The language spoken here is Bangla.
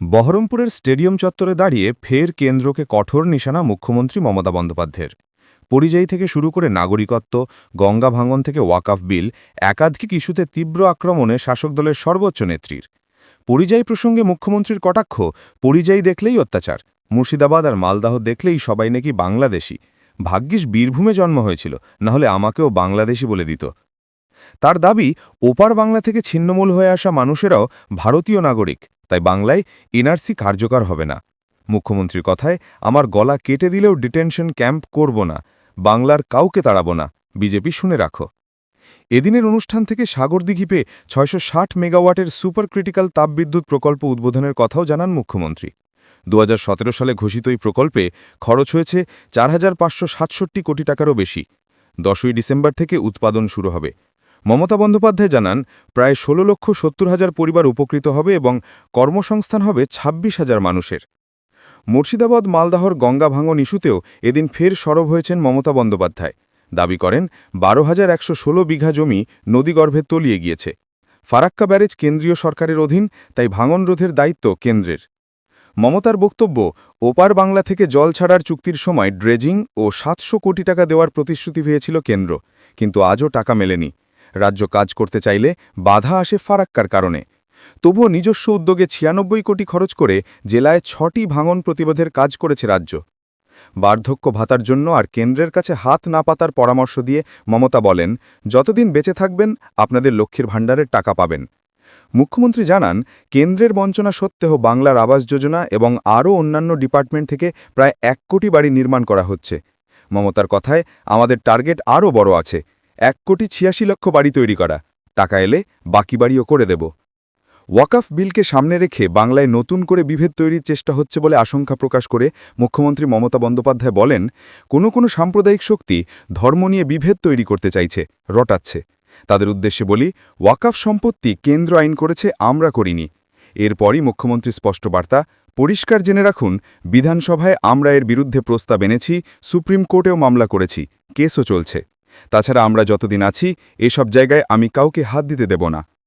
বহরমপুরের স্টেডিয়াম চত্বরে দাঁড়িয়ে ফের কেন্দ্রকে কঠোর নিশানা মুখ্যমন্ত্রী মমতা বন্দ্যোপাধ্যায়ের। পরিযায়ী থেকে শুরু করে নাগরিকত্ব, গঙ্গা ভাঙন থেকে ওয়াকাফ বিল, একাধিক ইস্যুতে তীব্র আক্রমণে শাসক দলের সর্বোচ্চ নেত্রীর। পরিযায়ী প্রসঙ্গে মুখ্যমন্ত্রীর কটাক্ষ, পরিযায়ী দেখলেই অত্যাচার। মুর্শিদাবাদ আর মালদাহ দেখলেই সবাই নাকি বাংলাদেশি। ভাগ্যিস বীরভূমে জন্ম হয়েছিল, নাহলে আমাকেও বাংলাদেশি বলে দিত। তার দাবি, ওপার বাংলা থেকে ছিন্নমূল হয়ে আসা মানুষেরাও ভারতীয় নাগরিক। তাই বাংলায় এনআরসি কার্যকর হবে না। মুখ্যমন্ত্রীর কথায়, আমার গলা কেটে দিলেও ডিটেনশন ক্যাম্প করব না, বাংলার কাউকে তাড়াব না, বিজেপি শুনে রাখো। এদিনের অনুষ্ঠান থেকে সাগরদিঘি পেয়ে ছয়শো ষাট মেগাওয়াটের সুপার ক্রিটিক্যাল তাপবিদ্যুৎ প্রকল্প উদ্বোধনের কথাও জানান মুখ্যমন্ত্রী। দু হাজার সতেরো সালে ঘোষিত এই প্রকল্পে খরচ হয়েছে চার হাজার পাঁচশো সাতষট্টি কোটি টাকারও বেশি। দশই ডিসেম্বর থেকে উৎপাদন শুরু হবে। মমতা বন্দ্যোপাধ্যায় জানান, প্রায় ষোলো লক্ষ সত্তর হাজার পরিবার উপকৃত হবে এবং কর্মসংস্থান হবে ২৬ হাজার মানুষের। মুর্শিদাবাদ, মালদাহর গঙ্গা ভাঙন ইস্যুতেও এদিন ফের সরব হয়েছেন মমতা বন্দ্যোপাধ্যায়। দাবি করেন, বারো হাজার একশো বিঘা জমি নদীগর্ভে তলিয়ে গিয়েছে। ফারাক্কা ব্যারেজ কেন্দ্রীয় সরকারের অধীন, তাই ভাঙন রোধের দায়িত্ব কেন্দ্রের। মমতার বক্তব্য, ওপার বাংলা থেকে জল ছাড়ার চুক্তির সময় ড্রেজিং ও সাতশো কোটি টাকা দেওয়ার প্রতিশ্রুতি পেয়েছিল কেন্দ্র, কিন্তু আজও টাকা মেলেনি। রাজ্য কাজ করতে চাইলে বাধা আসে ফারাক্কার কারণে। তবুও নিজস্ব উদ্যোগে ছিয়ানব্বই কোটি খরচ করে জেলায় ছটি ভাঙন প্রতিবাদের কাজ করেছে রাজ্য। বার্ধক্য ভাতার জন্য আর কেন্দ্রের কাছে হাত না পাতার পরামর্শ দিয়ে মমতা বলেন, যতদিন বেঁচে থাকবেন, আপনাদের লক্ষ্মীর ভাণ্ডারের টাকা পাবেন। মুখ্যমন্ত্রী জানান, কেন্দ্রের বঞ্চনা সত্ত্বেও বাংলার আবাস যোজনা এবং আরও অন্যান্য ডিপার্টমেন্ট থেকে প্রায় এক কোটি বাড়ি নির্মাণ করা হচ্ছে। মমতার কথায় আমাদের টার্গেট আরও বড় আছে। এক কোটি ছিয়াশি লক্ষ বাড়ি তৈরি করা। টাকা এলে বাকি বাড়িও করে দেব। ওয়াকাফ বিলকে সামনে রেখে বাংলায় নতুন করে বিভেদ তৈরির চেষ্টা হচ্ছে বলে আশঙ্কা প্রকাশ করে মুখ্যমন্ত্রী মমতা বন্দ্যোপাধ্যায় বলেন, কোনো কোনো সাম্প্রদায়িক শক্তি ধর্ম নিয়ে বিভেদ তৈরি করতে চাইছে, রটাচ্ছে। তাদের উদ্দেশ্যে বলি, ওয়াকাফ সম্পত্তি কেন্দ্র আইন করেছে, আমরা করিনি। এরপরই মুখ্যমন্ত্রী স্পষ্ট বার্তা, পরিষ্কার জেনে রাখুন, বিধানসভায় আমরা এর বিরুদ্ধে প্রস্তাব এনেছি, সুপ্রিম কোর্টেও মামলা করেছি, কেসও চলছে। তাছাড়া আমরা যতদিন আছি এসব জায়গায় আমি কাউকে হাত দিতে দেব না।